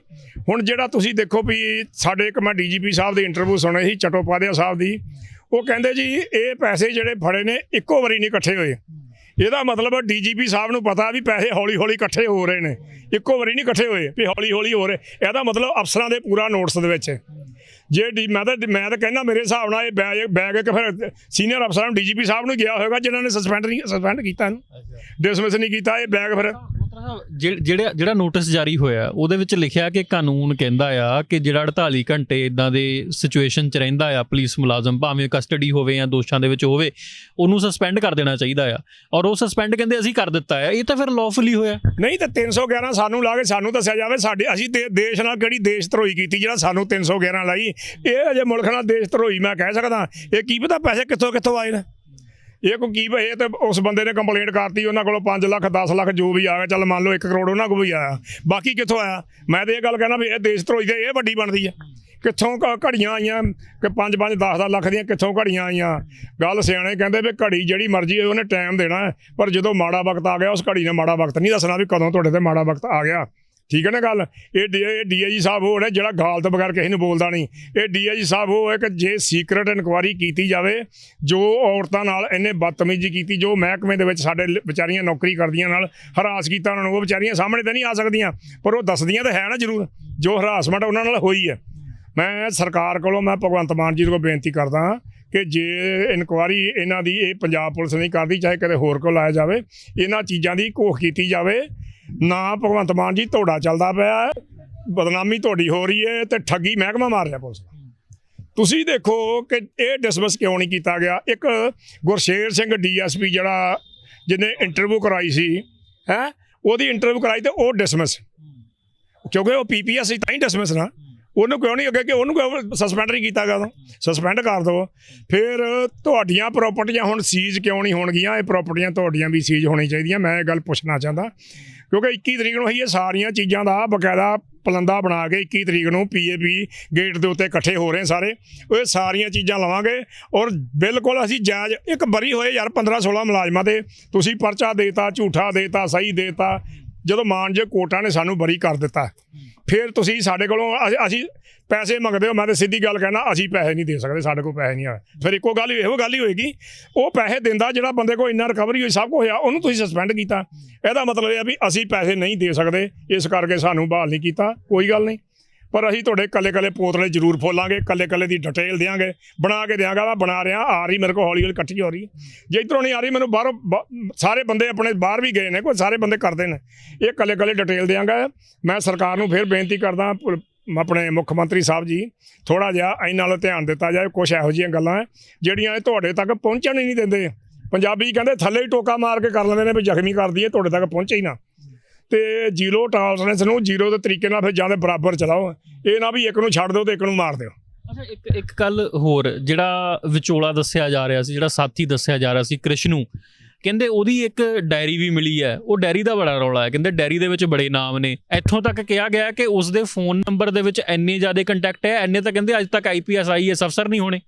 Speaker 2: ਹੁਣ ਜਿਹੜਾ ਤੁਸੀਂ ਦੇਖੋ ਵੀ ਸਾਡੇ ਇੱਕ ਮੈਂ ਡੀਜੀਪੀ ਸਾਹਿਬ ਦੀ ਇੰਟਰਵਿਊ ਸੁਣੀ ਸੀ, ਚਟੋਪਾਧਿਆ ਸਾਹਿਬ ਦੀ, ਉਹ ਕਹਿੰਦੇ ਜੀ, ਇਹ ਪੈਸੇ ਜਿਹੜੇ ਫੜੇ ਨੇ, ਇੱਕੋ ਵਾਰੀ ਨਹੀਂ ਇਕੱਠੇ ਹੋਏ। ਇਹਦਾ ਮਤਲਬ ਡੀਜੀਪੀ ਸਾਹਿਬ ਨੂੰ ਪਤਾ ਵੀ ਪੈਸੇ ਹੌਲੀ ਹੌਲੀ ਇਕੱਠੇ ਹੋ ਰਹੇ ਨੇ। ਇੱਕੋ ਵਾਰੀ ਨਹੀਂ ਇਕੱਠੇ ਹੋਏ ਵੀ ਹੌਲੀ ਹੌਲੀ ਹੋ ਰਹੇ। ਇਹਦਾ ਮਤਲਬ ਅਫਸਰਾਂ ਦੇ ਪੂਰਾ ਨੋਟਿਸ ਦੇ ਵਿੱਚ। ਜੇ ਡੀ ਮੈਂ ਤਾਂ ਮੈਂ ਤਾਂ ਕਹਿੰਦਾ ਮੇਰੇ ਹਿਸਾਬ ਨਾਲ ਇਹ ਬੈਗ ਬੈਗ ਇੱਕ ਫਿਰ ਸੀਨੀਅਰ ਅਫਸਰਾਂ ਨੂੰ ਡੀਜੀਪੀ ਸਾਹਿਬ ਨੂੰ ਗਿਆ ਹੋਵੇਗਾ ਜਿਨ੍ਹਾਂ ਨੇ ਸਸਪੈਂਡ ਨਹੀਂ ਸਸਪੈਂਡ ਕੀਤਾ ਇਹਨੂੰ। ਡਿਸਮਿਸ ਨਹੀਂ ਕੀਤਾ ਇਹ ਬੈਗ ਫਿਰ।
Speaker 1: ਜਿਹੜਾ ਜਿਹੜਾ ਨੋਟਿਸ ਜਾਰੀ ਹੋਇਆ, ਉਹਦੇ ਵਿੱਚ ਲਿਖਿਆ ਕਿ ਕਾਨੂੰਨ ਕਹਿੰਦਾ ਆ ਕਿ ਜਿਹੜਾ 48 ਘੰਟੇ ਇਦਾਂ ਦੇ ਸਿਚੁਏਸ਼ਨ 'ਚ ਰਹਿੰਦਾ ਆ ਪੁਲਿਸ ਮੁਲਾਜ਼ਮ, ਭਾਵੇਂ ਕਸਟਡੀ ਹੋਵੇ ਜਾਂ ਦੋਸ਼ਾਂ ਦੇ ਵਿੱਚ ਹੋਵੇ, ਉਹਨੂੰ ਸਸਪੈਂਡ ਕਰ ਦੇਣਾ ਚਾਹੀਦਾ ਆ। ਔਰ ਉਹ ਸਸਪੈਂਡ ਕਹਿੰਦੇ ਅਸੀਂ ਕਰ ਦਿੱਤਾ ਆ, ਇਹ ਤਾਂ ਫਿਰ ਲawfully ਹੋਇਆ।
Speaker 2: ਨਹੀਂ ਤਾਂ 311 ਸਾਨੂੰ ਲਾ ਕੇ ਸਾਨੂੰ ਦੱਸਿਆ ਜਾਵੇ, ਸਾਡੇ, ਅਸੀਂ ਦੇ- ਦੇਸ਼ ਨਾਲ ਕਿਹੜੀ ਦੇਸ਼ ਧਰੋਈ ਕੀਤੀ, ਜਿਹੜਾ ਸਾਨੂੰ 311 ਲਾਈ, ਇਹ ਅਜੇ ਮੁਲਕ ਨਾਲ ਦੇਸ਼ ਧਰੋਈ ਮੈਂ ਕਹਿ ਸਕਦਾ, ਇਹ ਕੀ ਪਤਾ ਪੈਸੇ ਕਿੱਥੋਂ ਕਿੱਥੋਂ ਆਏ ਨੇ। ਇਹ ਕੋ ਕੀ ਇਹ ਤੇ ਉਸ ਬੰਦੇ ਨੇ ਕੰਪਲੇਂਟ ਕਰਤੀ, ਉਹਨਾਂ ਕੋਲੋਂ 5 ਲੱਖ 10 ਲੱਖ ਜੋ ਵੀ ਆ ਗਿਆ, ਚੱਲ ਮੰਨ ਲਓ 1 ਕਰੋੜ ਉਹਨਾਂ ਕੋਲ ਵੀ ਆਇਆ। ਬਾਕੀ ਕਿੱਥੋਂ ਆਇਆ? ਮੈਂ ਤੇ ਇਹ ਗੱਲ ਕਹਿਣਾ ਵੀ ਇਹ ਦੇਸ਼ ਧਰੋਈ ਦੇ ਇਹ ਵੱਡੀ ਬਣਦੀ ਹੈ ਕਿੱਥੋਂ ਕ- ਘੜੀਆਂ ਆਈਆਂ ਕਿ 5 5 10 10 ਲੱਖ ਦੀਆਂ ਕਿੱਥੋਂ ਘੜੀਆਂ ਆਈਆਂ? ਗੱਲ ਸਿਆਣੇ ਕਹਿੰਦੇ ਵੀ ਘੜੀ ਜਿਹੜੀ ਮਰਜ਼ੀ ਉਹਨੇ ਟਾਈਮ ਦੇਣਾ ਪਰ ਜਦੋਂ ਮਾੜਾ ਵਕਤ ਆ ਗਿਆ, ਉਸ ਘੜੀ ਨੇ ਮਾੜਾ ਵਕਤ ਨਹੀਂ ਦੱਸਣਾ ਵੀ ਕਦੋਂ ਤੁਹਾਡੇ ਤੇ ਮਾੜਾ ਵਕਤ ਆ ਗਿਆ। ਠੀਕ ਹੈ ਨਾ ਗੱਲ? ਇਹ ਡੀਆਈਜੀ ਸਾਹਿਬ ਉਹ ਨੇ ਜਿਹੜਾ ਗਾਲ ਤੋਂ ਬਗੈਰ ਕਿਸੇ ਨੂੰ ਬੋਲਦਾ ਨਹੀਂ। ਇਹ ਡੀਆਈਜੀ ਸਾਹਿਬ ਉਹ ਹੈ ਕਿ ਜੇ ਸੀਕ੍ਰੀਟ ਇਨਕੁਆਰੀ ਕੀਤੀ ਜਾਵੇ, ਜੋ ਔਰਤਾਂ ਨਾਲ ਇਹਨੇ ਬਦਤਮੀਜ਼ੀ ਕੀਤੀ, ਜੋ ਮਹਿਕਮੇ ਦੇ ਵਿੱਚ ਸਾਡੇ ਵਿਚਾਰੀਆਂ ਨੌਕਰੀ ਕਰਦੀਆਂ ਨਾਲ ਹਰਾਸ ਕੀਤਾ ਉਹਨਾਂ ਨੂੰ, ਉਹ ਵਿਚਾਰੀਆਂ ਸਾਹਮਣੇ ਤਾਂ ਨਹੀਂ ਆ ਸਕਦੀਆਂ, ਪਰ ਉਹ ਦੱਸਦੀਆਂ ਤਾਂ ਹੈ ਨਾ ਜ਼ਰੂਰ, ਜੋ ਹਰਾਸਮੈਂਟ ਉਹਨਾਂ ਨਾਲ ਹੋਈ ਹੈ। ਮੈਂ ਸਰਕਾਰ ਕੋਲੋਂ ਮੈਂ ਭਗਵੰਤ ਮਾਨ ਜੀ ਕੋਲ ਬੇਨਤੀ ਕਰਦਾ ਹਾਂ ਕਿ ਜੇ ਇਨਕੁਆਰੀ ਇਹਨਾਂ ਦੀ ਇਹ ਪੰਜਾਬ ਪੁਲਿਸ ਨਹੀਂ ਕਰਦੀ, ਚਾਹੇ ਕਦੇ ਹੋਰ ਕੋਲ ਲਾਇਆ ਜਾਵੇ, ਇਹਨਾਂ ਚੀਜ਼ਾਂ ਦੀ ਘੋਖ ਕੀਤੀ ਜਾਵੇ ਨਾ ਭਗਵੰਤ ਮਾਨ ਜੀ ਤੁਹਾਡਾ ਚੱਲਦਾ ਪਿਆ ਹੈ, ਬਦਨਾਮੀ ਤੁਹਾਡੀ ਹੋ ਰਹੀ ਹੈ ਤੇ ਠੱਗੀ ਮਹਿਕਮਾ ਮਾਰ ਰਿਹਾ ਪੁਲਿਸ ਤੁਸੀਂ ਦੇਖੋ ਕਿ ਇਹ ਡਿਸਮਿਸ ਕਿਉਂ ਨਹੀਂ ਕੀਤਾ ਗਿਆ? ਇੱਕ ਗੁਰਸ਼ੇਰ ਸਿੰਘ ਡੀਐਸਪੀ ਜਿਹੜਾ ਜਿਹਨੇ ਇੰਟਰਵਿਊ ਕਰਾਈ ਸੀ ਹੈ ਉਹਦੀ ਇੰਟਰਵਿਊ ਕਰਾਈ ਤੇ ਉਹ ਡਿਸਮਿਸ ਕਿਉਂਕਿ ਉਹ ਪੀਪੀਐਸ ਸੀ ਤਾਂ ਹੀ ਡਿਸਮਿਸ ਨਾ। ਉਹਨੂੰ ਕਿਉਂ ਨਹੀਂ ਅੱਗੇ ਕਿ ਉਹਨੂੰ ਕਿਉਂ ਸਸਪੈਂਡ ਨਹੀਂ ਕੀਤਾ ਗਿਆ ਸਸਪੈਂਡ ਕਰ ਦਿਓ। ਫਿਰ ਤੁਹਾਡੀਆਂ ਪ੍ਰਾਪਰਟੀਆਂ ਹੁਣ ਸੀਜ਼ ਕਿਉਂ ਨਹੀਂ ਹੋਣਗੀਆਂ? ਇਹ ਪ੍ਰਾਪਰਟੀਆਂ ਤੁਹਾਡੀਆਂ ਵੀ ਸੀਜ਼ ਹੋਣੀ ਚਾਹੀਦੀਆਂ। ਮੈਂ ਇਹ ਗੱਲ ਪੁੱਛਣਾ ਚਾਹੁੰਦਾ। ਕਿਉਂਕਿ 21 ਤਰੀਕ ਨੂੰ ਅਸੀਂ ਇਹ ਸਾਰੀਆਂ ਚੀਜ਼ਾਂ ਦਾ ਬਕਾਇਦਾ ਪਲੰਦਾ ਬਣਾ ਕੇ 21 ਤਰੀਕ ਨੂੰ ਪੀਏਪੀ ਗੇਟ ਦੇ ਉੱਤੇ ਇਕੱਠੇ ਹੋ ਰਹੇ ਸਾਰੇ, ਉਹ ਸਾਰੀਆਂ ਚੀਜ਼ਾਂ ਲਵਾਂਗੇ ਔਰ ਬਿਲਕੁਲ ਅਸੀਂ ਜਾਇਜ਼ ਇੱਕ ਬਰੀ ਹੋਏ ਯਾਰ 15 16 ਮੁਲਾਜ਼ਮਾਂ ਦੇ ਤੁਸੀਂ ਪਰਚਾ ਦੇਤਾ, ਝੂਠਾ ਦੇਤਾ, ਸਹੀ ਦੇਤਾ ਜਦੋਂ ਮਾਨਜੇ ਕੋਰਟਾਂ ਨੇ ਸਾਨੂੰ ਬਰੀ ਕਰ ਦਿੱਤਾ, ਫਿਰ ਤੁਸੀਂ ਸਾਡੇ ਕੋਲੋਂ ਅਸੀਂ- ਪੈਸੇ ਮੰਗਦੇ ਹੋ, ਮੈਂ ਤਾਂ ਸਿੱਧੀ ਗੱਲ ਕਹਿਣਾ, ਅਸੀਂ ਪੈਸੇ ਨਹੀਂ ਦੇ ਸਕਦੇ, ਸਾਡੇ ਕੋਲ ਪੈਸੇ ਨਹੀਂ ਆ। ਫਿਰ ਇੱਕੋ ਗੱਲ, ਇਹੋ ਗੱਲ ਹੀ ਹੋਏਗੀ, ਉਹ ਪੈਸੇ ਦਿੰਦਾ ਜਿਹੜਾ ਬੰਦੇ ਕੋਲ ਇੰਨਾ ਰਿਕਵਰੀ ਹੋਈ, ਸਭ ਕੁਝ ਹੋਇਆ, ਉਹਨੂੰ ਤੁਸੀਂ ਸਸਪੈਂਡ ਕੀਤਾ। ਇਹਦਾ ਮਤਲਬ ਇਹ ਆ ਵੀ ਅਸੀਂ ਪੈਸੇ ਨਹੀਂ ਦੇ ਸਕਦੇ, ਇਸ ਕਰਕੇ ਸਾਨੂੰ ਬਹਾਲ ਨਹੀਂ ਕੀਤਾ, ਕੋਈ ਗੱਲ ਨਹੀਂ। ਪਰ ਅਸੀਂ ਤੁਹਾਡੇ ਕੱਲੇ ਕੱਲੇ ਪੋਤਲੇ ਜ਼ਰੂਰ ਫੋਲਾਂਗੇ ਕੱਲੇ ਕੱਲੇ ਦੀ ਡਿਟੇਲ ਦੇਾਂਗੇ ਬਣਾ ਕੇ ਦਿਆਂਗਾ ਮੈਂ ਬਣਾ ਰਿਹਾ। ਆ ਰਹੀ ਮੇਰੇ ਕੋਲ ਹੌਲੀ ਹੌਲੀ ਇਕੱਠੀ ਹੋ ਰਹੀ। ਜੇ ਇਧਰੋਂ ਨਹੀਂ ਆ ਰਹੀ, ਮੈਨੂੰ ਬਾਹਰੋਂ ਬ- ਸਾਰੇ ਬੰਦੇ ਆਪਣੇ ਬਾਹਰ ਵੀ ਗਏ ਨੇ, ਕੋਈ ਸਾਰੇ ਬੰਦੇ ਕਰਦੇ ਨੇ। ਇਹ ਕੱਲੇ ਕੱਲੇ ਡਿਟੇਲ ਦਿਆਂਗਾ। ਮੈਂ ਸਰਕਾਰ ਨੂੰ ਫਿਰ ਬੇਨਤੀ ਕਰਦਾ ਆਪਣੇ ਮੁੱਖ ਮੰਤਰੀ ਸਾਹਿਬ ਜੀ ਥੋੜਾ ਜਿਹਾ ਇਹਨਾਂ ਨਾਲ ਧਿਆਨ ਦਿੱਤਾ ਜਾਏ ਕੁਝ ਇਹੋ ਜਿਹੀਆਂ ਗੱਲਾਂ ਹੈ ਜਿਹੜੀਆਂ ਇਹ ਤੁਹਾਡੇ ਤੱਕ ਪਹੁੰਚਣ ਹੀ ਨਹੀਂ ਦਿੰਦੇ। ਪੰਜਾਬੀ ਕਹਿੰਦੇ ਥੱਲੇ ਹੀ ਟੋਕਾ ਮਾਰ ਕੇ ਕਰ ਲੈਂਦੇ ਨੇ ਵੀ ਜ਼ਖਮੀ ਕਰ ਦਈਏ, ਤੁਹਾਡੇ ਤੱਕ ਪਹੁੰਚੇ ਹੀ ਨਾ। ਤੇ ਜ਼ੀਰੋ ਟਾਲਰੈਂਸ ਨੂੰ ਜ਼ੀਰੋ ਦੇ ਤਰੀਕੇ ਨਾਲ ਫਿਰ ਜਾਂ ਦੇ ਬਰਾਬਰ ਚਲਾਓ। ਇਹ ਨਾ ਵੀ ਇੱਕ ਨੂੰ ਛੱਡ ਦਿਓ ਤੇ ਇੱਕ ਨੂੰ ਮਾਰ ਦਿਓ।
Speaker 1: ਅੱਛਾ, ਇੱਕ ਇੱਕ ਗੱਲ ਹੋਰ, ਜਿਹੜਾ ਵਿਚੋਲਾ ਦੱਸਿਆ ਜਾ ਰਿਹਾ ਸੀ, ਜਿਹੜਾ ਸਾਥੀ ਦੱਸਿਆ ਜਾ ਰਿਹਾ ਸੀ ਕ੍ਰਿਸ਼ਨੂ, ਕਹਿੰਦੇ ਉਹਦੀ ਇੱਕ ਡਾਇਰੀ ਵੀ ਮਿਲੀ ਹੈ, ਉਹ ਡਾਇਰੀ ਦਾ ਬੜਾ ਰੌਲਾ ਹੈ, ਕਹਿੰਦੇ ਡਾਇਰੀ ਦੇ ਵਿੱਚ ਬੜੇ ਨਾਮ ਨੇ। ਇੱਥੋਂ ਤੱਕ ਕਿਹਾ ਗਿਆ ਕਿ ਉਸ ਦੇ ਫੋਨ ਨੰਬਰ ਦੇ ਵਿੱਚ ਇੰਨੇ ਜ਼ਿਆਦਾ ਕੰਟੈਕਟ ਹੈ, ਇੰਨੇ ਤਾਂ ਕਹਿੰਦੇ ਅੱਜ ਤੱਕ ਆਈਪੀਐਸ ਆਈਐਸ ਅਫਸਰ ਨਹੀਂ ਹੋਣੇ।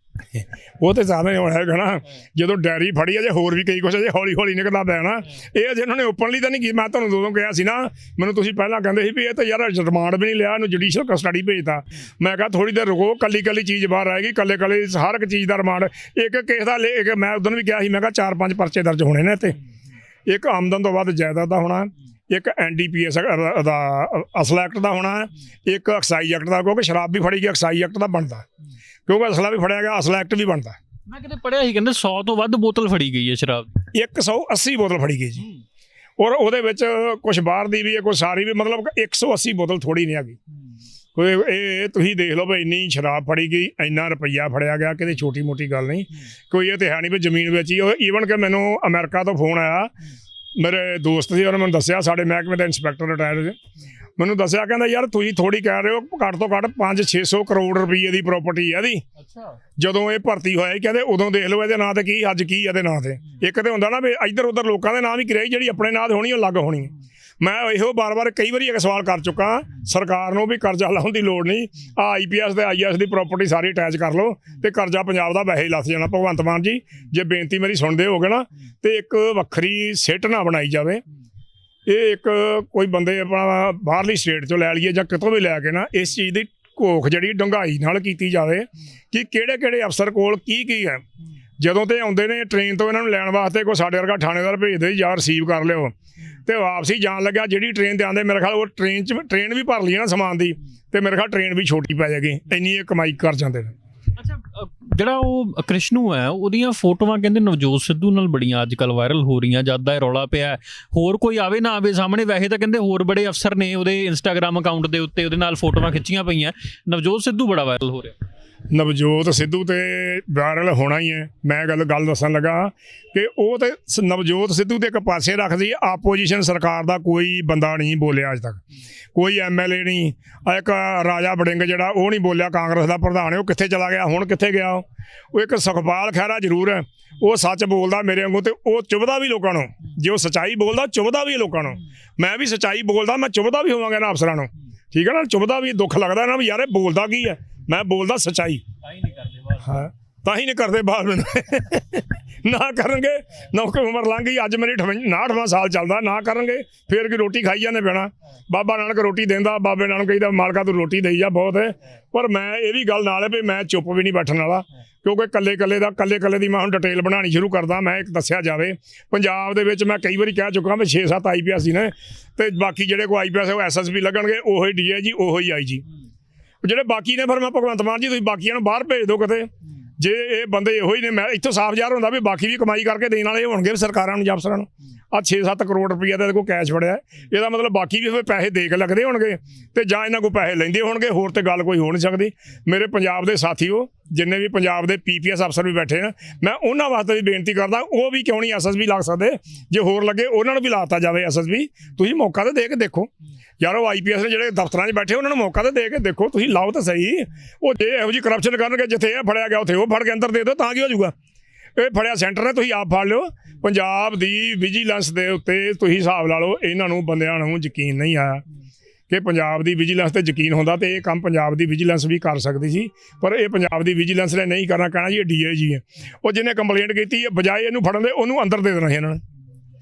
Speaker 2: ਉਹ ਤੇ ਜ਼ਿਆਦਾ ਹੋਣਾ ਹੈਗਾ ਨਾ। ਜਦੋਂ ਡੈਰੀ ਫੜੀ ਅਜੇ ਹੋਰ ਵੀ ਕਈ ਕੁਛ ਅਜੇ ਹੌਲੀ ਹੌਲੀ ਨਿਕਲਦਾ ਪਿਆ ਨਾ। ਇਹ ਅਜੇ ਇਹਨਾਂ ਨੇ ਓਪਨਲੀ ਤਾਂ ਨਹੀਂ ਕੀ ਮੈਂ ਤੁਹਾਨੂੰ ਉਦੋਂ ਕਿਹਾ ਸੀ ਨਾ ਮੈਨੂੰ ਤੁਸੀਂ ਪਹਿਲਾਂ ਕਹਿੰਦੇ ਸੀ ਵੀ ਇਹ ਤਾਂ ਯਾਰ ਰਿਮਾਂਡ ਵੀ ਨਹੀਂ ਲਿਆ ਇਹਨੂੰ ਜੁਡੀਸ਼ੀਅਲ ਕਸਟਡੀ ਭੇਜਤਾ। ਮੈਂ ਕਿਹਾ ਥੋੜੀ ਦੇਰ ਰੁਕੋ ਕੱਲੀ ਕੱਲੀ ਚੀਜ਼ ਬਾਹਰ ਆਏਗੀ ਕੱਲੇ ਕੱਲੇ ਹਰ ਇੱਕ ਚੀਜ਼ ਦਾ ਰਿਮਾਂਡ। ਇੱਕ ਕੇਸ ਦਾ ਲੈ- ਇੱਕ ਮੈਂ ਉਦੋਂ ਵੀ ਕਿਹਾ ਸੀ ਮੈਂ ਕਿਹਾ ਚਾਰ ਪੰਜ ਪਰਚੇ ਦਰਜ ਹੋਣੇ ਨੇ ਤੇ ਇੱਕ ਆਮਦਨ ਤੋਂ ਵੱਧ ਜਾਇਦਾਦ ਦਾ ਹੋਣਾ। ਇੱਕ ਐਨਡੀਪੀਐਸ ਦਾ ਅਸਲਾ ਐਕਟ ਦਾ ਹੋਣਾ ਇੱਕ ਐਕਸਾਈਜ਼ ਐਕਟ ਦਾ ਕਿਉਂਕਿ ਸ਼ਰਾਬ ਵੀ ਫੜੀ ਗਈ ਐਕਸਾਈਜ਼ ਐਕਟ ਦਾ ਬਣਦਾ ਕਿਉਂਕਿ ਅਸਲਾ ਵੀ ਫੜਿਆ ਗਿਆ ਅਸਲਾ ਐਕਟ ਵੀ ਬਣਦਾ
Speaker 1: ਮੈਂ ਕਿਤੇ ਪੜਿਆ ਸੀ ਕਹਿੰਦੇ 100 ਤੋਂ ਵੱਧ ਬੋਤਲ ਫੜੀ ਗਈ ਹੈ ਸ਼ਰਾਬ ਦੀ।
Speaker 2: 180 ਬੋਤਲ ਫੜੀ ਗਈ ਜੀ। ਔਰ ਉਹਦੇ ਵਿੱਚ ਕੁਝ ਬਾਹਰ ਦੀ ਵੀ ਹੈ ਕੋਈ ਸਾਰੀ ਵੀ ਮਤਲਬ 180 ਬੋਤਲ ਥੋੜੀ ਨਹੀਂ ਹੈਗੀ। ਕੋਈ ਇਹ ਤੁਸੀਂ ਦੇਖ ਲਓ ਵੀ ਇੰਨੀ ਸ਼ਰਾਬ ਫੜੀ ਗਈ ਇੰਨਾ ਰੁਪਈਆ ਫੜਿਆ ਗਿਆ ਕਿਤੇ ਛੋਟੀ ਮੋਟੀ ਗੱਲ ਨਹੀਂ। ਕੋਈ ਇਹ ਤੇ ਹੈ ਨਹੀਂ ਵੀ ਜ਼ਮੀਨ ਵਿੱਚ ਹੀ ਈਵਨ ਕਿ ਮੈਨੂੰ ਅਮਰੀਕਾ ਤੋਂ ਫੋਨ ਆਇਆ ਮੇਰੇ ਦੋਸਤ ਸੀ ਉਹਨੇ ਮੈਨੂੰ ਦੱਸਿਆ ਸਾਡੇ ਮਹਿਕਮੇ ਦਾ ਇੰਸਪੈਕਟਰ ਰਿਟਾਇਰ ਸੀ ਮੈਨੂੰ ਦੱਸਿਆ ਕਹਿੰਦਾ ਯਾਰ ਤੁਸੀਂ ਥੋੜੀ ਕਹਿ ਰਹੇ ਹੋ ਘੱਟ ਤੋਂ ਘੱਟ 5-600 ਕਰੋੜ ਰੁਪਏ ਦੀ ਪ੍ਰਾਪਰਟੀ ਹੈ ਇਹਦੀ।
Speaker 1: ਅੱਛਾ।
Speaker 2: ਜਦੋਂ ਇਹ ਭਰਤੀ ਹੋਇਆ ਕਹਿੰਦੇ ਉਦੋਂ ਦੇਖ ਲਓ ਇਹਦੇ ਨਾਂ ਤੇ ਕੀ ਅੱਜ ਕੀ ਇਹਦੇ ਨਾਂ ਤੇ। ਇੱਕ ਤੇ ਹੁੰਦਾ ਨਾ ਵੀ ਇੱਧਰ ਉੱਧਰ ਲੋਕਾਂ ਦੇ ਨਾਂ ਵੀ ਕਿਰਿਆ ਜਿਹੜੀ ਆਪਣੇ ਨਾਂ ਤੇ ਹੋਣੀ ਉਹ ਅਲੱਗ ਹੋਣੀ। ਮੈਂ ਇਹੋ ਬਾਰ-ਬਾਰ ਕਈ ਵਾਰੀ ਇੱਕ ਸਵਾਲ ਕਰ ਚੁੱਕਾ ਸਰਕਾਰ ਨੂੰ ਵੀ ਕਰਜ਼ਾ ਲਾਉਣ ਦੀ ਲੋੜ ਨਹੀਂ। ਆ ਆਈਪੀਐਸ ਤੇ ਆਈਐਸ ਦੀ ਪ੍ਰਾਪਰਟੀ ਸਾਰੀ ਅਟੈਚ ਕਰ ਲਓ ਤੇ ਕਰਜ਼ਾ ਪੰਜਾਬ ਦਾ ਵੈਸੇ ਹੀ ਲੱਥ ਜਾਣਾ। ਭਗਵੰਤ ਮਾਨ ਜੀ, ਜੇ ਬੇਨਤੀ ਮੇਰੀ ਸੁਣਦੇ ਹੋਗੇ ਨਾ, ਤੇ ਇੱਕ ਵੱਖਰੀ ਸਿੱਟ ਨਾ ਬਣਾਈ ਜਾਵੇ। ਇਹ ਇੱਕ ਕੋਈ ਬੰਦੇ ਆਪਣਾ ਬਾਹਰਲੀ ਸਟੇਟ ਚੋਂ ਲੈ ਲਈਏ ਜਾਂ ਕਿਤੋਂ ਵੀ ਲੈ ਕੇ ਨਾ, ਇਸ ਚੀਜ਼ ਦੀ ਘੋਖ ਜਿਹੜੀ ਡੰਗਾਈ ਨਾਲ ਕੀਤੀ ਜਾਵੇ ਕਿ ਕਿਹੜੇ ਕਿਹੜੇ ਅਫਸਰ ਕੋਲ ਕੀ ਕੀ ਹੈ। ਜਦੋਂ ਤੇ ਆਉਂਦੇ ਨੇ ਟ੍ਰੇਨ ਤੋਂ ਇਹਨਾਂ ਨੂੰ ਲੈਣ ਵਾਸਤੇ, ਕੋਈ ਸਾਡੇ ਵਰਗਾ ਥਾਣੇਦਾਰ ਭੇਜਦੇ ਜਾਂ ਰਿਸੀਵ ਕਰ ਲਿਓ। ਤੇ ਵਾਪਸੀ ਜਾਣ ਲੱਗਿਆ, ਜਿਹੜੀ ਟ੍ਰੇਨ ਤੇ ਆਉਂਦੇ, ਮੇਰੇ ਖਿਆਲ ਉਹ ਟ੍ਰੇਨ ਚ ਟ੍ਰੇਨ ਵੀ ਭਰ ਲਈ ਨਾ ਸਮਾਨ ਦੀ, ਤੇ ਮੇਰੇ ਖਿਆਲ ਟ੍ਰੇਨ ਵੀ ਛੋਟੀ ਪੈ ਜਾਏਗੀ, ਇੰਨੀ ਇਹ ਕਮਾਈ ਕਰ ਜਾਂਦੇ ਨੇ।
Speaker 1: ਅੱਛਾ ਜਿਹੜਾ ਉਹ, ਕ੍ਰਿਸ਼ਨੂ ਹੈ, ਉਹਦੀਆਂ ਫੋਟੋਆਂ ਕਹਿੰਦੇ ਨਵਜੋਤ ਸਿੱਧੂ ਨਾਲ ਬੜੀਆਂ ਅੱਜ ਕੱਲ ਵਾਇਰਲ ਹੋ ਰਹੀਆਂ ਜਦ ਦਾ ਇਹ ਰੌਲਾ ਪਿਆ ਹੋਰ ਕੋਈ ਆਵੇ ਨਾ ਆਵੇ ਸਾਹਮਣੇ, ਵੈਸੇ ਤਾਂ ਕਹਿੰਦੇ ਹੋਰ ਬੜੇ ਅਫਸਰ ਨੇ ਉਹਦੇ ਇੰਸਟਾਗ੍ਰam ਅਕਾਊਂਟ ਦੇ ਉੱਤੇ, ਉਹਦੇ ਨਾਲ ਫੋਟੋਆਂ ਖਿੱਚੀਆਂ ਪਈਆਂ। ਨਵਜੋਤ ਸਿੱਧੂ ਬੜਾ ਵਾਇਰਲ ਹੋ ਰਿਹਾ।
Speaker 2: ਨਵਜੋਤ ਸਿੱਧੂ ਤੇ ਵਾਇਰਲ ਹੋਣਾ ਹੀ ਹੈ। ਮੈਂ ਗੱਲ ਗੱਲ ਦੱਸਣ ਲੱਗਾ ਕਿ ਉਹ ਤੇ ਸ- ਨਵਜੋਤ ਸਿੱਧੂ ਤੇ ਇੱਕ ਪਾਸੇ ਰੱਖਦੀ ਆਪੋਜੀਸ਼ਨ ਸਰਕਾਰ ਦਾ ਕੋਈ ਬੰਦਾ ਨਹੀਂ ਬੋਲਿਆ ਅੱਜ ਤੱਕ। ਕੋਈ ਐਮਐਲਏ ਨਹੀਂ। ਆਹ ਇੱਕ ਰਾਜਾ ਬੜਿੰਗ ਜਿਹੜਾ ਉਹ ਨਹੀਂ ਬੋਲਿਆ। ਕਾਂਗਰਸ ਦਾ ਪ੍ਰਧਾਨ ਹੈ। ਉਹ ਕਿੱਥੇ ਚਲਾ ਗਿਆ? ਹੁਣ ਕਿੱਥੇ ਗਿਆ ਉਹ? ਉਹ ਇੱਕ ਸੁਖਪਾਲ ਖਹਿਰਾ ਜ਼ਰੂਰ ਹੈ। ਉਹ ਸੱਚ ਬੋਲਦਾ ਮੇਰੇ ਵਾਂਗੂ ਤੇ ਉਹ ਚੁਭਦਾ ਵੀ ਲੋਕਾਂ ਨੂੰ। ਜੇ ਉਹ ਸਚਾਈ ਬੋਲਦਾ, ਚੁਭਦਾ ਵੀ ਲੋਕਾਂ ਨੂੰ। ਮੈਂ ਵੀ ਸਚਾਈ ਬੋਲਦਾ, ਮੈਂ ਚੁਭਦਾ ਵੀ ਹੋਵਾਂਗਾ ਨਾ ਅਫਸਰਾਂ ਨੂੰ। ਠੀਕ ਹੈ ਨਾ? ਚੁਭਦਾ ਵੀ, ਦੁੱਖ ਲੱਗਦਾ ਨਾ ਵੀ ਯਾਰ ਇਹ ਬੋਲਦਾ ਕੀ ਹੈ? ਮੈਂ ਬੋਲਦਾ ਸਚਾਈ।
Speaker 1: ਤਾਂ ਹੀ ਨਹੀਂ ਕਰਦੇ ਬਾਤ
Speaker 2: ਹਾਂ ਤਾਂ ਹੀ ਨਹੀਂ ਕਰਦੇ ਬਾਹਰ ਮੈਨੂੰ ਨਾ ਕਰਨਗੇ ਨੌਕਰੀ ਉਮਰ ਲੰਘ ਗਈ ਅੱਜ ਮੇਰੀ 59ਵਾਂ ਸਾਲ ਚੱਲਦਾ ਨਾ ਕਰਨਗੇ ਫੇਰ ਕੀ ਰੋਟੀ ਖਾਈ ਜਾਂਦੇ ਪੈਣਾ। ਬਾਬਾ ਨਾਨਕ ਰੋਟੀ ਦਿੰਦਾ ਬਾਬੇ ਨਾਨਕ ਕਹਿੰਦਾ ਮਾਲਕਾ ਤੂੰ ਰੋਟੀ ਦੇਈ ਜਾ ਬਹੁਤ। ਹੈ ਪਰ ਮੈਂ ਇਹ ਵੀ ਗੱਲ ਨਾਲ ਹੈ ਵੀ ਮੈਂ ਚੁੱਪ ਵੀ ਨਹੀਂ ਬੈਠਣ ਵਾਲਾ ਕਿਉਂਕਿ ਕੱਲੇ ਕੱਲੇ ਦਾ ਕੱਲੇ ਕੱਲੇ ਦੀ ਮੈਂ ਹੁਣ ਡਿਟੇਲ ਬਣਾਉਣੀ ਸ਼ੁਰੂ ਕਰਦਾ ਮੈਂ ਇੱਕ ਦੱਸਿਆ ਜਾਵੇ। ਪੰਜਾਬ ਦੇ ਵਿੱਚ ਮੈਂ ਕਈ ਵਾਰੀ ਕਹਿ ਚੁੱਕਾ ਵੀ 6-7 ਆਈਪੀਐਸ ਸੀ ਨੇ ਤੇ ਬਾਕੀ ਜਿਹੜੇ ਕੋਈ ਆਈਪੀਐਸ ਉਹ ਐਸਐਸਪੀ ਲੱਗਣਗੇ ਉਹੋ ਹੀ ਡੀਆਈਜੀ ਉਹੋ ਹੀ ਆਈਜੀ ਜਿਹੜੇ ਬਾਕੀ ਨੇ ਫਿਰ ਮੈਂ ਭਗਵੰਤ ਮਾਨ ਜੀ ਤੁਸੀਂ ਬਾਕੀਆਂ ਨੂੰ ਬਾਹਰ ਭੇਜ ਦਿਓ ਕਿਤੇ। ਜੇ ਇਹ ਬੰਦੇ ਇਹੋ ਹੀ ਨੇ ਮੈਂ ਇੱਥੋਂ ਸਾਫ਼ ਜ਼ਾਹਰ ਹੁੰਦਾ ਵੀ ਬਾਕੀ ਵੀ ਕਮਾਈ ਕਰਕੇ ਦੇਣ ਵਾਲੇ ਹੋਣਗੇ ਸਰਕਾਰਾਂ ਨੂੰ ਜਾਂ ਅਫਸਰਾਂ ਨੂੰ। ਆ 6-7 ਕਰੋੜ ਰੁਪਈਆ ਦਾ ਕੋਈ ਕੈਸ਼ ਫੜਿਆ। ਇਹਦਾ ਮਤਲਬ ਬਾਕੀ ਵੀ ਫਿਰ ਪੈਸੇ ਦੇ ਕੇ ਲੱਗਦੇ ਹੋਣਗੇ ਤੇ ਜਾਂ ਇਹਨਾਂ ਕੋਲ ਪੈਸੇ ਲੈਂਦੇ ਹੋਣਗੇ ਹੋਰ ਤੇ ਗੱਲ ਕੋਈ ਹੋ ਨਹੀਂ ਸਕਦੀ। ਮੇਰੇ ਪੰਜਾਬ ਦੇ ਸਾਥੀਓ ਜਿੰਨੇ ਵੀ ਪੰਜਾਬ ਦੇ ਪੀਪੀਐਸ ਅਫਸਰ ਵੀ ਬੈਠੇ ਨੇ, ਮੈਂ ਉਹਨਾਂ ਵਾਸਤੇ ਵੀ ਬੇਨਤੀ ਕਰਦਾ, ਉਹ ਵੀ ਕਿਉਂ ਨਹੀਂ ਐਸਐਸਬੀ ਲੱਗ ਸਕਦੇ? ਜੇ ਹੋਰ ਲੱਗੇ, ਉਹਨਾਂ ਨੂੰ ਵੀ ਲਾਤਾ ਜਾਵੇ ਐਸਐਸਬੀ ਤੁਸੀਂ ਮੌਕਾ ਤਾਂ ਦੇ ਕੇ ਦੇਖੋ। ਯਾਰ, ਉਹ ਆਈਪੀਐਸ ਨੇ ਜਿਹੜੇ ਦਫ਼ਤਰਾਂ 'ਚ ਬੈਠੇ, ਉਹਨਾਂ ਨੂੰ ਮੌਕਾ ਤੇ ਦੇ ਕੇ ਦੇਖੋ। ਤੁਸੀਂ ਲਾਓ ਤਾਂ ਸਹੀ। ਉਹ ਜੇ ਇਹੋ ਜਿਹੀ ਕਰਪਸ਼ਨ ਕਰਨਗੇ, ਜਿੱਥੇ ਇਹ ਫੜਿਆ ਗਿਆ, ਉੱਥੇ ਉਹ ਫੜ ਕੇ ਅੰਦਰ ਦੇ ਦਿਓ, ਤਾਂ ਕੀ ਹੋ ਜਾਊਗਾ? ਇਹ ਫੜਿਆ ਸੈਂਟਰ ਨੇ, ਤੁਸੀਂ ਆਪ ਫੜ ਲਿਓ। ਪੰਜਾਬ ਦੀ ਵਿਜੀਲੈਂਸ ਦੇ ਉੱਤੇ ਤੁਸੀਂ ਹਿਸਾਬ ਲਾ ਲਓ, ਇਹਨਾਂ ਨੂੰ ਬੰਦਿਆਂ ਨੂੰ ਯਕੀਨ ਨਹੀਂ ਆਇਆ। ਕਿ ਪੰਜਾਬ ਦੀ ਵਿਜੀਲੈਂਸ ਤੇ ਯਕੀਨ ਹੁੰਦਾ ਤੇ ਇਹ ਕੰਮ ਪੰਜਾਬ ਦੀ ਵਿਜੀਲੈਂਸ ਵੀ ਕਰ ਸਕਦੀ ਸੀ। ਪਰ ਇਹ ਪੰਜਾਬ ਦੀ ਵਿਜੀਲੈਂਸ ਨੇ ਨਹੀਂ ਕਰਨਾ, ਕਹਿਣਾ ਜੀ ਇਹ ਡੀਏਜੀ ਹੈ। ਉਹ ਜਿਹਨੇ ਕੰਪਲੇਂਟ ਕੀਤੀ ਹੈ ਬਜਾਏ ਇਹਨੂੰ ਫੜਨ ਦੇ, ਉਹਨੂੰ ਅੰਦਰ ਦੇ ਦੇਣਾ ਸੀ ਇਹਨਾਂ ਨੇ।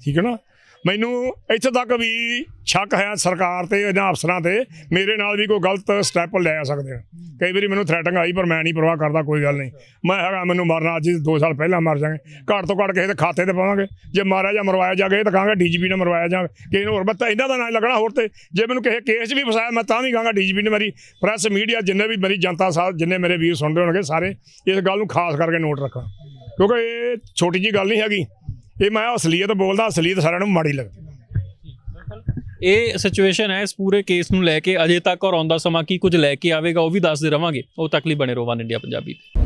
Speaker 2: ਠੀਕ ਹੈ ਨਾ? ਮੈਨੂੰ ਇੱਥੇ ਤੱਕ ਵੀ ਸ਼ੱਕ ਹੈ ਸਰਕਾਰ ਤੇ ਇਹਨਾਂ ਅਫਸਰਾਂ ਤੇ। ਮੇਰੇ ਨਾਲ ਵੀ ਕੋਈ ਗਲਤ ਸਟੈਪ ਲੈ ਸਕਦੇ ਆ। ਕਈ ਵਾਰੀ ਮੈਨੂੰ ਥ੍ਰੈਟਿੰਗ ਆਈ, ਪਰ ਮੈਂ ਨਹੀਂ ਪਰਵਾਹ ਕਰਦਾ, ਕੋਈ ਗੱਲ ਨਹੀਂ। ਮੈਂ ਹੈਗਾ, ਮੈਨੂੰ ਮਰਨਾ, ਅੱਜ 2 ਸਾਲ ਪਹਿਲਾਂ ਮਰ ਜਾਗੇ ਘੱਟ ਤੋਂ ਘੱਟ ਕਿਸੇ ਦੇ ਖਾਤੇ ਤੇ ਪਾਵਾਂਗੇ। ਜੇ ਮਾਰਿਆ ਜਾਂ ਮਰਵਾਇਆ ਜਾਗੇ ਤਾਂ ਕਹਾਂਗੇ ਡੀਜੀਪੀ ਨੇ ਮਰਵਾਇਆ ਜਾਂ ਕਿਸੇ ਨੂੰ ਹੋਰ ਬੱਤਾ ਇਹਨਾਂ ਦਾ ਨਾਂ ਲੱਗਣਾ ਹੋਰ ਤੇ। ਜੇ ਮੈਨੂੰ ਕਿਸੇ ਕੇਸ ਵੀ ਫਸਾਇਆ, ਮੈਂ ਤਾਂ ਵੀ ਕਹਾਂਗਾ ਡੀਜੀਪੀ ਨੇ ਮੇਰੀ ਪ੍ਰੈਸ ਮੀਡੀਆ ਜਿੰਨੇ ਵੀ ਮੇਰੀ ਜਨਤਾ ਸਾਥ, ਜਿੰਨੇ ਮੇਰੇ ਵੀਰ ਸੁਣਦੇ ਹੋਣਗੇ ਸਾਰੇ, ਇਸ ਗੱਲ ਨੂੰ ਖਾਸ ਕਰਕੇ ਨੋਟ ਰੱਖਣ ਕਿਉਂਕਿ ਇਹ ਛੋਟੀ ਜੀ ਗੱਲ ਨਹੀਂ ਹੈਗੀ। ਇਹ ਮੈਂ ਅਸਲੀਅਤ ਬੋਲਦਾ, ਅਸਲੀਅਤ ਸਾਰਿਆਂ ਨੂੰ ਮਾੜੀ ਲੱਗਦੀ।
Speaker 1: ਇਹ ਸਿਚੁਏਸ਼ਨ ਹੈ ਇਸ ਪੂਰੇ ਕੇਸ ਨੂੰ ਲੈ ਕੇ ਅਜੇ ਤੱਕ ਔਰ ਆਉਂਦਾ ਸਮਾਂ ਕੀ ਕੁਝ ਲੈ ਕੇ ਆਵੇਗਾ ਉਹ ਵੀ ਦੱਸਦੇ ਰਵਾਂਗੇ। ਉਹ ਤੱਕ ਲਈ ਬਣੇ ਰਹੋ ਵਨ ਇੰਡੀਆ ਪੰਜਾਬੀ ਤੇ।